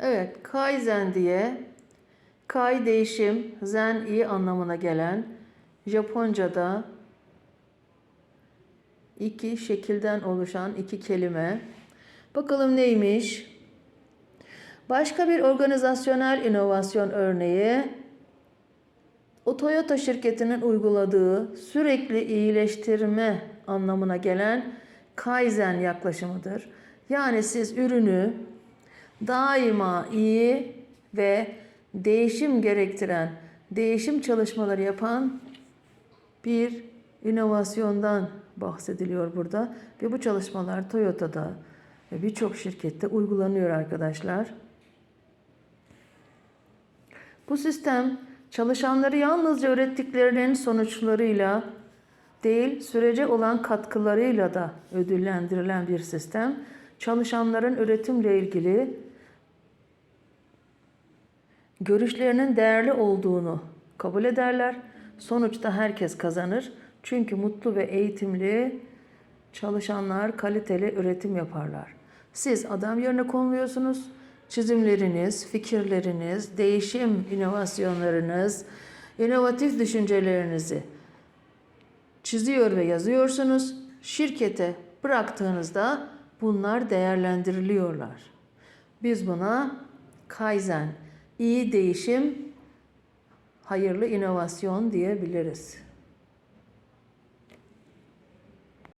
Evet, Kaizen diye Kai değişim, Zen iyi anlamına gelen Japonca'da iki şekilden oluşan iki kelime. Bakalım neymiş? Başka bir organizasyonel inovasyon örneği o Toyota şirketinin uyguladığı sürekli iyileştirme anlamına gelen Kaizen yaklaşımıdır. Yani siz ürünü daima iyi ve değişim gerektiren, değişim çalışmaları yapan bir inovasyondan bahsediliyor burada. Ve bu çalışmalar Toyota'da ve birçok şirkette uygulanıyor arkadaşlar. Bu sistem çalışanları yalnızca öğrettiklerinin sonuçlarıyla değil, sürece olan katkılarıyla da ödüllendirilen bir sistem. Çalışanların üretimle ilgili görüşlerinin değerli olduğunu kabul ederler. Sonuçta herkes kazanır. Çünkü mutlu ve eğitimli çalışanlar kaliteli üretim yaparlar. Siz adam yerine konuluyorsunuz. Çizimleriniz, fikirleriniz, değişim inovasyonlarınız, inovatif düşüncelerinizi çiziyor ve yazıyorsunuz. Şirkete bıraktığınızda bunlar değerlendiriliyorlar. Biz buna Kaizen, iyi değişim, hayırlı inovasyon diyebiliriz.